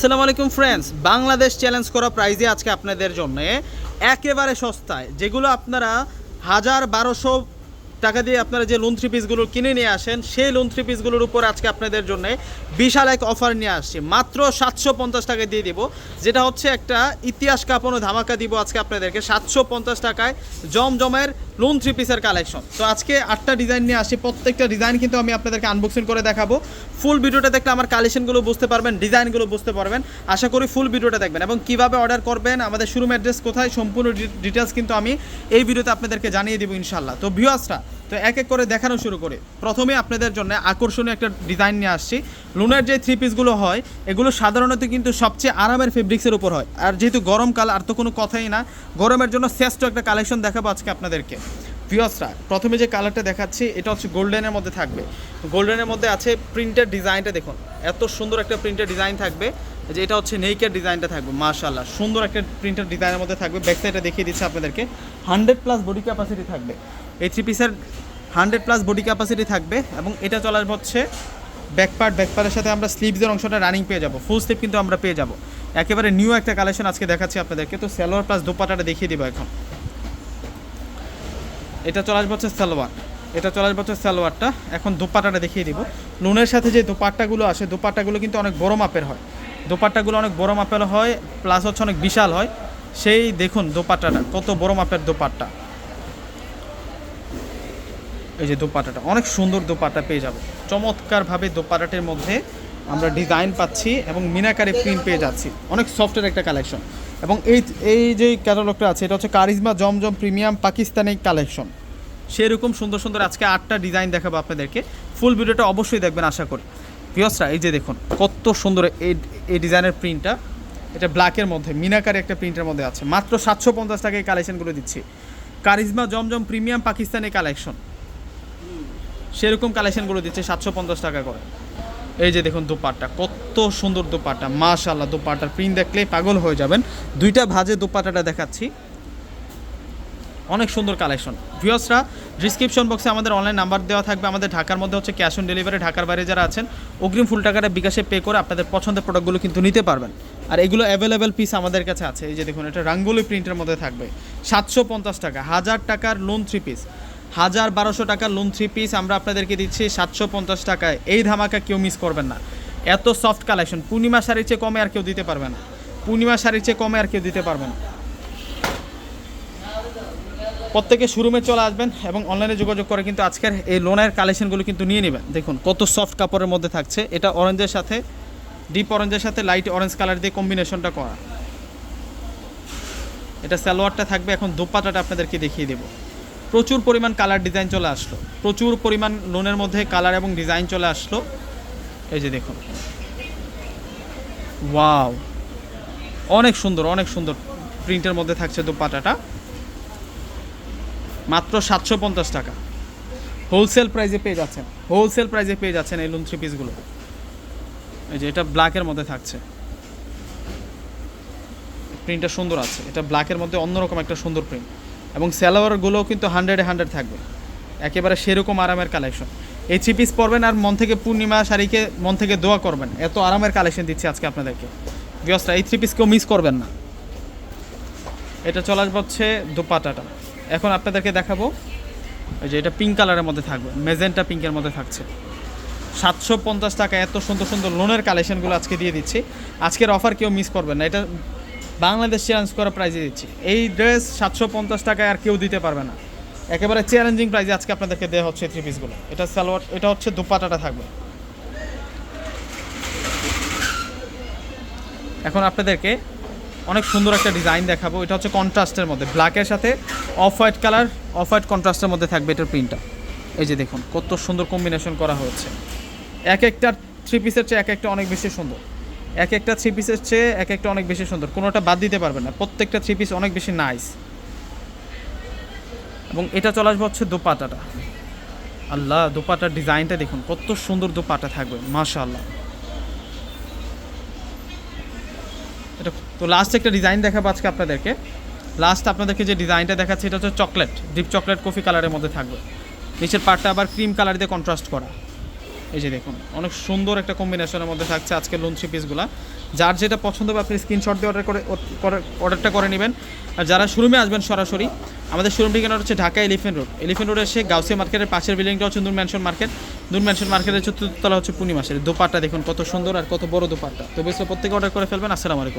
আসসালামু আলাইকুম friends Bangladesh challenge করা প্রাইজে আজকে আপনাদের জন্য একেবারে সস্তায়, যেগুলো আপনারা হাজার বারোশো টাকা দিয়ে আপনারা যে লোন থ্রি পিসগুলো কিনে নিয়ে আসেন, সেই লোন থ্রি পিসগুলোর উপর আজকে আপনাদের জন্য বিশাল এক অফার নিয়ে আসছি। মাত্র সাতশো পঞ্চাশ টাকায় দিয়ে দিব, যেটা হচ্ছে একটা ইতিহাস কাঁপানো ধামাকা দিব আজকে আপনাদেরকে, সাতশো পঞ্চাশ টাকায় জমজমের লোন থ্রি পিসের কালেকশন তো আজকে আটটা ডিজাইন নিয়ে আসি, প্রত্যেকটা ডিজাইন কিন্তু আমি আপনাদেরকে আনবক্সিং করে দেখাবো। ফুল ভিডিওটা দেখলে আমার কালেকশনগুলো বুঝতে পারবেন ডিজাইনগুলো বুঝতে পারবেন। আশা করি ফুল ভিডিওটা দেখবেন। এবং কীভাবে অর্ডার করবেন, আমাদের শোরুম অ্যাড্রেস কোথায়, সম্পূর্ণ ডিটেলস কিন্তু আমি এই ভিডিওতে আপনাদেরকে জানিয়ে দেবো ইনশাল্লাহ তো ভিউয়ার্সরা তো এক এক করে দেখানো শুরু করে। প্রথমে আপনাদের জন্য আকর্ষণীয় একটা ডিজাইন নিয়ে আসছি। লুনার যে থ্রি পিসগুলো হয়, এগুলো সাধারণত কিন্তু সবচেয়ে আরামের ফেব্রিক্সের উপর হয়। আর যেহেতু গরমকাল, আর তো কোনো কথাই না, গরমের জন্য শ্রেষ্ঠ একটা কালেকশন দেখাবো আজকে আপনাদেরকে। ভিউয়ার্সরা প্রথমে যে কালারটা দেখাচ্ছি, এটা হচ্ছে গোল্ডেনের মধ্যে থাকবে। গোল্ডেনের মধ্যে আছে প্রিন্টের ডিজাইনটা দেখুন, এত সুন্দর একটা প্রিন্টের ডিজাইন থাকবে। যে এটা হচ্ছে নেইকের ডিজাইনটা থাকবে মাশাল্লাহ সুন্দর একটা প্রিন্টের ডিজাইনের মধ্যে থাকবে। ব্যাক সাইডটা দেখিয়ে দিচ্ছে আপনাদেরকে। হান্ড্রেড প্লাস বডি ক্যাপাসিটি থাকবে। এই থ্রি পিসের হান্ড্রেড প্লাস বডি ক্যাপাসিটি থাকবে এবং এটা চলার হচ্ছে ব্যাক পার্ট ব্যাক সাথে আমরা স্লিভসের অংশটা রানিং পেয়ে যাব। ফুল স্লিভ কিন্তু আমরা পেয়ে যাব। একেবারে নিউ একটা কালেকশন আজকে দেখাচ্ছি আপনাদেরকে। তো সালোয়ার প্লাস দোপাটাটা দেখিয়ে দিব এখন। এটা চলে আসবে হচ্ছে সালোয়ার। এটা চলে আসবে হচ্ছে সালোয়ারটা। এখন দোপাট্টাটা দেখিয়ে দিব। লোনের সাথে যে দোপাট্টাগুলো আসে, দোপাট্টাগুলো কিন্তু অনেক বড় মাপের হয়। দোপাট্টাগুলো অনেক বড় মাপের হয় প্লাস হচ্ছে অনেক বিশাল হয়। সেই দেখুন দোপাট্টাটা, কত বড় মাপের দোপাট্টা। এই যে দোপাট্টাটা, অনেক সুন্দর দোপাটা পেয়ে যাব। চমৎকারভাবে দোপাট্টাটির মধ্যে আমরা ডিজাইন পাচ্ছি এবং মিনাকারে প্রিন্ট পেয়ে যাচ্ছি। অনেক সফটের একটা কালেকশন। এবং এই এই যে ক্যাটালগটা আছে, এটা হচ্ছে কারিজমা জমজম প্রিমিয়াম পাকিস্তানি কালেকশন। সেরকম সুন্দর সুন্দর আজকে আটটা ডিজাইন দেখাবো আপনাদেরকে। ফুল ভিডিওটা অবশ্যই দেখবেন, আশা করি। পিয়সরা এই যে দেখুন, কত সুন্দর এই এই ডিজাইনের প্রিন্টটা। এটা ব্ল্যাকের মধ্যে, মিনাকারে একটা প্রিন্টের মধ্যে আছে। মাত্র সাতশো পঞ্চাশ টাকায় কালেকশনগুলো দিচ্ছি। Charizma Zamzam premium Pakistani collection. সেরকম কালেকশনগুলো দিচ্ছে, সাতশো পঞ্চাশ টাকা করে। এই যে দেখুন দোপাট্টা, কত সুন্দর দোপাট্টা মাশাল্লাহ দোপাট্টার প্রিন্ট দেখলে পাগল হয়ে যাবেন। দুইটা ভাজে দোপাট্টাটা দেখাচ্ছি। অনেক সুন্দর কালেকশন ভিউয়ার্সরা ডিসক্রিপশন বক্সে আমাদের অনলাইন নাম্বার দেওয়া থাকবে। আমাদের ঢাকার মধ্যে হচ্ছে ক্যাশ অন ডেলিভারি ঢাকার বাইরে যারা আছেন, অগ্রিম ফুল টাকাটা বিকাশে পে করে আপনাদের পছন্দের প্রোডাক্টগুলো কিন্তু নিতে পারবেন। আর এগুলো অ্যাভেলেবেল পিস আমাদের কাছে আছে। এই যে দেখুন, এটা রাঙ্গুলি প্রিন্টের মধ্যে থাকবে। সাতশো পঞ্চাশ টাকা, হাজার টাকার লোন থ্রি পিস হাজার বারোশো টাকার লোন থ্রি পিস আমরা আপনাদেরকে দিচ্ছি, সাতশো পঞ্চাশ টাকায়। এই ধামাকা কেউ মিস করবেন না। এত সফট কালেকশন পূর্ণিমা শাড়ির চেয়ে কমে আর কেউ দিতে পারবে না। পূর্ণিমা শাড়ির চেয়ে কমে আর কেউ দিতে পারবে না। প্রত্যেকে শোরুমে চলে আসবেন এবং অনলাইনে যোগাযোগ করে কিন্তু আজকের এই লোনের কালেকশনগুলো কিন্তু নিয়ে নেবেন। দেখুন, কত সফট কাপড়ের মধ্যে থাকছে। এটা অরেঞ্জের সাথে ডিপ অরেঞ্জের সাথে লাইট অরেঞ্জ কালার দিয়ে কম্বিনেশনটা করা। এটা সালোয়ারটা থাকবে। এখন দোপাটাটা আপনাদেরকে দেখিয়ে দেবো। প্রচুর পরিমাণ কালার ডিজাইন চলে আসলো। প্রচুর পরিমাণ লোনের মধ্যে কালার এবং ডিজাইন চলে আসলো। এই যে দেখুন। ওয়াও অনেক সুন্দর অনেক সুন্দর প্রিন্টের মধ্যে থাকছে দোপাটাটা। মাত্র সাতশো পঞ্চাশ টাকা। হোলসেল প্রাইসে পেয়ে যাচ্ছেন। হোলসেল প্রাইসে পেয়ে যাচ্ছেন এই লোন থ্রি পিসগুলো এই যে এটা ব্ল্যাকের মধ্যে থাকছে। প্রিন্টটা সুন্দর আছে। এটা ব্ল্যাকের মধ্যে অন্যরকম একটা সুন্দর প্রিন্ট এবং স্যালোয়ারগুলোও কিন্তু হান্ড্রেডে হান্ড্রেড থাকবে। একেবারে সেরকম আরামের কালেকশন এই থ্রি পিস পরবেন আর মন থেকে পূর্ণিমা শাড়িকে মন থেকে দোয়া করবেন। এত আরামের কালেকশন দিচ্ছি আজকে আপনাদেরকে। বিয়সরা এই থ্রি পিস কেউ মিস করবেন না। এটা চলে আসবে হচ্ছে দোপাটাটা। এখন আপনাদেরকে দেখাবো যে এটা পিঙ্ক কালারের মধ্যে থাকবে। মেজেন্টা পিঙ্কের মধ্যে থাকছে। সাতশো পঞ্চাশ টাকা এত সুন্দর সুন্দর লোনের কালেকশনগুলো আজকে দিয়ে দিচ্ছি। আজকের অফার কেউ মিস করবেন না। এটা বাংলাদেশ চ্যালেঞ্জ করা প্রাইজে দিচ্ছি। এই ড্রেস সাতশো পঞ্চাশ টাকায় আর কেউ দিতে পারবে না। একেবারে চ্যালেঞ্জিং প্রাইজে আজকে আপনাদেরকে দেওয়া হচ্ছে থ্রি পিসগুলো এটা সালোয়ার, এটা হচ্ছে দুপাটাটা থাকবে। এখন আপনাদেরকে অনেক সুন্দর একটা ডিজাইন দেখাবো। এটা হচ্ছে কন্ট্রাস্টের মধ্যে। ব্ল্যাকের সাথে off white colour off white কন্ট্রাস্টের মধ্যে থাকবে এটার প্রিন্টটা এই যে দেখুন, কত সুন্দর কম্বিনেশন করা হয়েছে। এক একটা থ্রি পিসের চেয়ে এক একটা অনেক বেশি সুন্দর। এক একটা থ্রি পিসের চেয়ে এক একটা অনেক বেশি সুন্দর। কোনোটা বাদ দিতে পারবে না। প্রত্যেকটা থ্রি পিস অনেক বেশি নাইস এবং এটা চলে আসবে হচ্ছে দোপাটাটা। আল্লাহ, দোপাটার ডিজাইনটা দেখুন, কত সুন্দর দোপাটা থাকবে, মাশাআল্লাহ। এটা তো লাস্ট একটা ডিজাইন দেখাবো আজকে আপনাদেরকে। লাস্ট আপনাদেরকে যে ডিজাইনটা দেখাচ্ছে, এটা হচ্ছে চকলেট ডিপ চকলেট কফি কালারের মধ্যে থাকবে। নিচের পার্টটা আবার ক্রিম কালার দিয়ে কন্ট্রাস্ট করা। এই যে দেখুন, অনেক সুন্দর একটা কম্বিনেশনের মধ্যে থাকছে আজকের থ্রি পিসগুলো যার যেটা পছন্দ হবে আপনি স্ক্রিনশট দিয়ে অর্ডার করে করে- অর্ডারটা করে নেবেন। আর যারা শোরুমে আসবেন সরাসরি, আমাদের শোরুম ঠিকানা হচ্ছে ঢাকা এলিফেন্ট রোড এলিফেন্ট রোডে এসে গাউসিয়া মার্কেটের পাশের বিল্ডিংটা হচ্ছে Noor mansion market Noor mansion মার্কেটের চতুর্থতলা হচ্ছে পূর্ণিমাসের দোপাট্টা দেখুন কত সুন্দর আর কত বড় দোপাট্টা। তো বেশি প্রত্যেকে অর্ডার করে ফেলবেন। আসসালামু আলাইকুম।